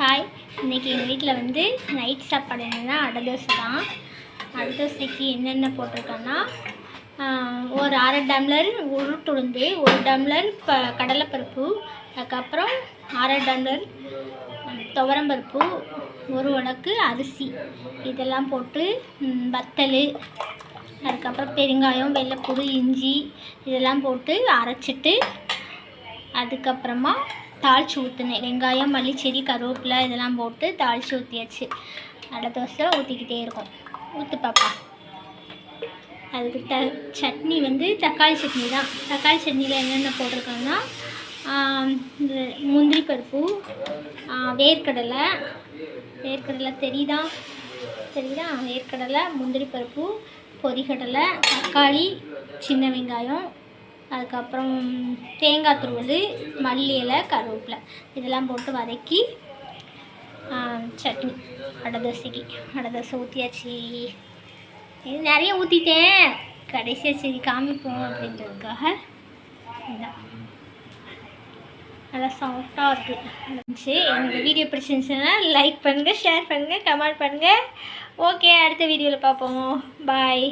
Hi இன்றைக்கி எங்கள் வீட்டில் வந்து நைட் சாப்பாடு என்னென்னா அடை தோசை தான். அடை தோசைக்கு என்னென்ன போட்டிருக்கோன்னா ஒரு அரை டம்ளர் உருட்டுளுந்து ஒரு டம்ளர் ப கடலைப்பருப்பு அதுக்கப்புறம் அரை டம்ளர் துவரம்பருப்பு ஒரு உலக்கு அரிசி. இதெல்லாம் போட்டு வத்தல் அதுக்கப்புறம் பெருங்காயம் வெள்ளைப்பூடு இஞ்சி இதெல்லாம் போட்டு அரைச்சிட்டு அதுக்கப்புறமா தாளித்து ஊற்றுனேன் வெங்காயம் மல்லிச்செடி கருவேப்பிலை இதெல்லாம் போட்டு தாளித்து ஊற்றியாச்சு அடை தோசை ஊற்றிக்கிட்டே இருக்கும். ஊற்று பாப்பா. அதுக்கு த சட்னி வந்து தக்காளி சட்னி தான். தக்காளி சட்னியில் என்னென்ன போட்டிருக்கோன்னா இந்த முந்திரி பருப்பு வேர்க்கடலை. வேர்க்கடலை தெரியுதா? தெரியுதா? வேர்க்கடலை முந்திரி பருப்பு பொரிகடலை தக்காளி சின்ன வெங்காயம் அதுக்கப்புறம் தேங்காய் துருவல் மல்லி இலை கருவேப்பிலை. இதெல்லாம் போட்டு வதக்கி சட்னி அடை தோசைக்கு. அடை தோசை ஊற்றியாச்சு இது நிறைய ஊற்றிட்டேன் கடைசியாக சரி காமிப்போம் அப்படின்றதுக்காக. இதான். நல்லா சாஃப்டாக இருக்குது என்னோடய வீடியோ பிடிச்சிருந்துச்சுன்னா லைக் பண்ணுங்கள் ஷேர் பண்ணுங்கள் கமெண்ட் பண்ணுங்கள் ஓகே அடுத்த வீடியோவில் பார்ப்போம். பாய்